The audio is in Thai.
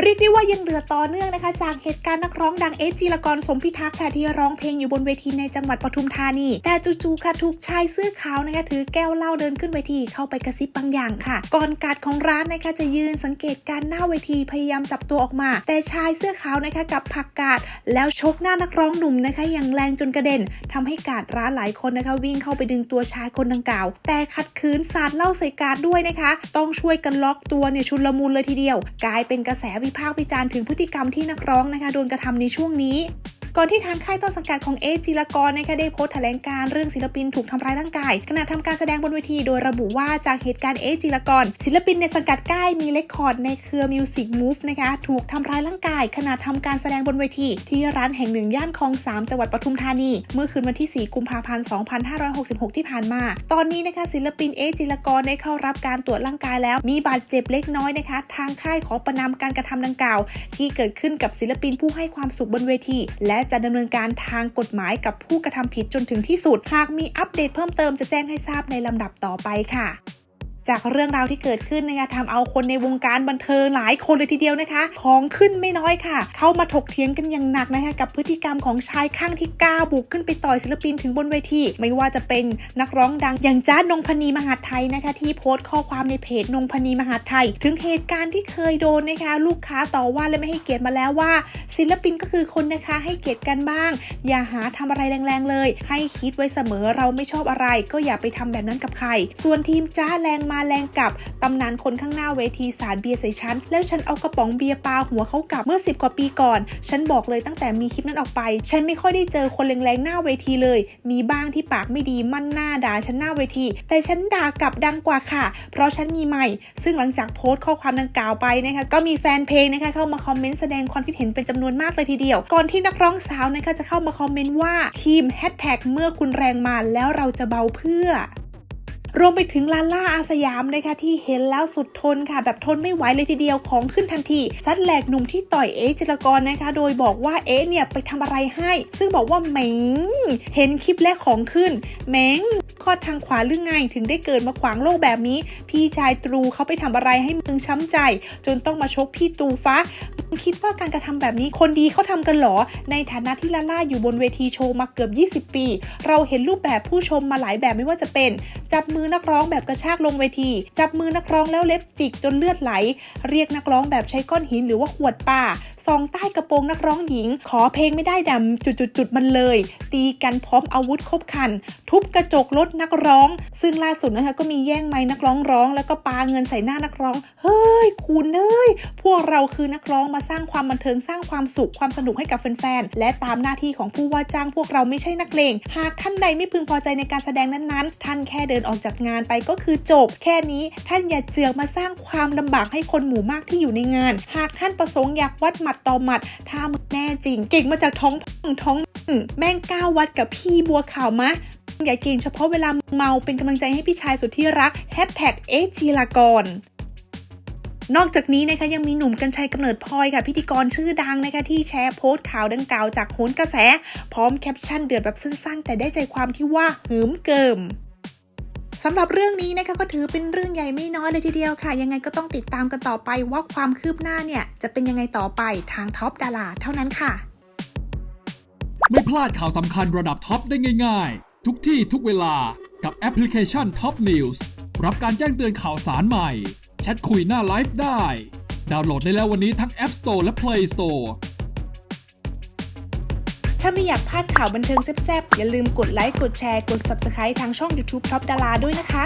เรียกได้ว่ายังเหลือต่อเนื่องนะคะ จากเหตุการณ์นักร้องดังเอสจีรกรสมพิทักษ์ค่ะที่ร้องเพลงอยู่บนเวทีในจังหวัดปทุมธานี แต่จู่ๆค่ะถูกชายเสื้อขาวนะคะถือแก้วเหล้าเดินขึ้นเวทีเข้าไปกระซิบบางอย่างค่ะ ก่อนการดของร้านนะคะจะยืนสังเกตการณ์หน้าเวทีพยายามจับตัวออกมา แต่ชายเสื้อขาวนะคะกับผักกาดแล้วชกหน้านักร้องหนุ่มนะคะอย่างแรงจนกระเด็นทำให้กาดร้านหลายคนนะคะ วิ่งเข้าไปดึงตัวชายคนดังกล่าว แต่ขัดขืนสาดเหล้าใส่กาดด้วยนะคะ ต้องช่วยกันล็อกตัวเนี่ยชุลมุนเลยทีเดียว กลายเป็นกระแสวิพากษ์วิจารณ์ถึงพฤติกรรมที่นักร้องนะคะโดนกระทำในช่วงนี้ ก่อนที่ทางค่ายต้นสังกัดของเอจิรกรนะคะได้โพสต์แถลงการเรื่องศิลปินถูกทำร้ายร่างกายขณะทำการแสดงบนเวทีโดยระบุว่าจากเหตุการณ์เอจิรกร ศิลปินในสังกัดค่ายมีเลคคอร์ดในเครือมิวสิกมูฟนะคะถูกทำร้ายร่างกาย ขณะทำการแสดงบนเวทีที่ร้านแห่งหนึ่งย่านคลองสามจังหวัดปทุมธานี เมื่อคืนวันที่ 4 กุมภาพันธ์ 2566 ที่ผ่านมา ตอนนี้นะคะศิลปินเอจิรกรได้เข้ารับการตรวจร่างกายแล้ว มีบาดเจ็บเล็กน้อยนะคะ ทางค่ายขอประนามการกระทำดังกล่าว ที่เกิดขึ้นกับศิลปินผู้ให้ความสุขบนเวที และจะดำเนินการทางกฎหมายกับผู้กระทำผิดจนถึงที่สุด หากมีอัปเดตเพิ่มเติมจะแจ้งให้ทราบในลำดับต่อไปค่ะ จากเรื่องราวที่เกิดขึ้นนะคะทำเอาคนในวงการบันเทิงหลายคนเลยทีเดียวนะคะ ของขึ้นไม่น้อยค่ะ เข้ามาถกเถียงกันอย่างหนักนะคะกับพฤติกรรมของชายข้างที่กล้าบุกขึ้นไปต่อยศิลปินถึงบนเวที ไม่ว่าจะเป็นนักร้องดังอย่างจ้านงพนีมหาไทยนะคะ ที่โพสต์ข้อความในเพจนงพนีมหาไทย ถึงเหตุการณ์ที่เคยโดนนะคะ ลูกค้าต่อว่าและไม่ให้เกียรติมาแล้วว่า ศิลปินก็คือคนนะคะให้เกียรติกันบ้าง อย่าหาทำอะไรแรงๆเลย ให้คิดไว้เสมอเราไม่ชอบอะไร ก็อย่าไปทำแบบนั้นกับใคร ส่วนทีมจ้าแรงมามาแรงกลับตำนานคนข้างหน้าเวทีสารเบียร์ใส่ฉันแล้วฉันเอากระป๋องเบียร์ปาหัวเขากลับเมื่อ 10 กว่าปีก่อน ฉันบอกเลยตั้งแต่มีคลิปนั้นออกไป ฉันไม่ค่อยได้เจอคนแรงๆหน้าเวทีเลย มีบ้างที่ปากไม่ดีมั่นหน้าด่าฉันหน้าเวที แต่ฉันด่ากลับดังกว่าค่ะ เพราะฉันมีใหม่ ซึ่งหลังจากโพสต์ข้อความดังกล่าวไปนะคะก็มีแฟนเพลงนะคะเข้ามาคอมเมนต์แสดงความคิดเห็นเป็นจำนวนมากเลยทีเดียว ก่อนที่นักร้องสาวนะคะจะเข้ามาคอมเมนต์ว่าทีมแฮชแท็กเมื่อคุณแรงมาแล้วเราจะเบาเพื่อ รวมไปถึงลาล่าอาสยามนะคะที่เห็นแล้วสุดทนค่ะ แบบทนไม่ไหวเลยทีเดียวของขึ้นทันทีซัดแหลกหนุ่มที่ต่อยเอ๊จิรกรนะคะ โดยบอกว่าเอ๊เนี่ยไปทำอะไรให้ ซึ่งบอกว่าเหม็งเห็นคลิปแรกของขึ้นเหม็งข้อทางขวาหรือไงถึงได้เกิดมาขวางโลกแบบนี้ พี่ชายตรูเขาไปทำอะไรให้มึงช้ำใจ จนต้องมาชกพี่ตูฟ้า คิดว่าการกระทำแบบนี้คนดีเขาทำกันหรอ ในฐานะที่ลาล่าอยู่บนเวทีโชว์มาเกือบ 20 ปี เราเห็นรูปแบบผู้ชมมาหลายแบบไม่ว่าจะเป็น จับมือนักร้องแบบกระชากลงเวที จับมือนักร้องแล้วเล็บจิกจนเลือดไหล เรียกนักร้องแบบใช้ก้อนหินหรือว่าขวดป่าซองใต้กระโปรงนักร้องหญิง ขอเพลงไม่ได้ดำจุดๆมันเลย ตีกันพร้อมอาวุธครบคัน ทุบกระจกรถนักร้อง ซึ่งล่าสุดนะคะก็มีแย่งไม้นักร้องร้อง แล้วก็ปาเงินใส่หน้านักร้อง เฮ้ยคุณเอ้ยพวกเราคือนักร้องมาสร้างความบันเทิงสร้างความสุขความสนุกให้กับแฟนๆ และตามหน้าที่ของผู้ว่าจ้างพวกเราไม่ใช่นักเลง หากท่านใดไม่พึงพอใจในการแสดงนั้นๆ ท่านแค่เดินออกจากงานไปก็คือจบ แค่นี้ท่านอย่าเจือกมาสร้างความลำบากให้คนหมู่มากที่อยู่ในงาน หากท่านประสงค์อยากวัดหมัดต่อหมัดถ้ามึงแน่จริง เก่งมาจากท้องพ่องท้องแม่งก้าววัดกับพี่บัวขาวมะอย่าเก่งเฉพาะเวลาเมาเป็นกำลังใจให้พี่ชายสุดที่รักแฮชแท็กเอจีลากร นอกจากนี้นะคะยังมีหนุ่มกัญชัยกำเนิดพลอยค่ะ พิธีกรชื่อดังนะคะที่แชร์โพสต์ข่าวดังกล่าวจากโหนกระแส พร้อมแคปชั่นเดือดแบบสั้นๆ แต่ได้ใจความที่ว่าหืมเกิมสำหรับเรื่องนี้นะคะก็ถือเป็นเรื่องใหญ่ไม่น้อยเลยทีเดียวค่ะ ยังไงก็ต้องติดตามกันต่อไปว่าความคืบหน้าเนี่ย จะเป็นยังไงต่อไปทางท็อปดาราเท่านั้นค่ะ ไม่พลาดข่าวสำคัญระดับท็อปได้ง่าย ๆ ทุกที่ทุกเวลากับแอปพลิเคชัน Top News รับการแจ้งเตือนข่าวสารใหม่ แชทคุยหน้าไลฟ์ได้ ดาวน์โหลดได้แล้ววันนี้ทั้ง App Store และ Play Store ถ้าไม่อยากพลาดข่าวบันเทิงแซ่บๆ อย่าลืมกดไลค์ กดแชร์ กด Subscribe ทางช่อง YouTube Top ดาราด้วยนะคะ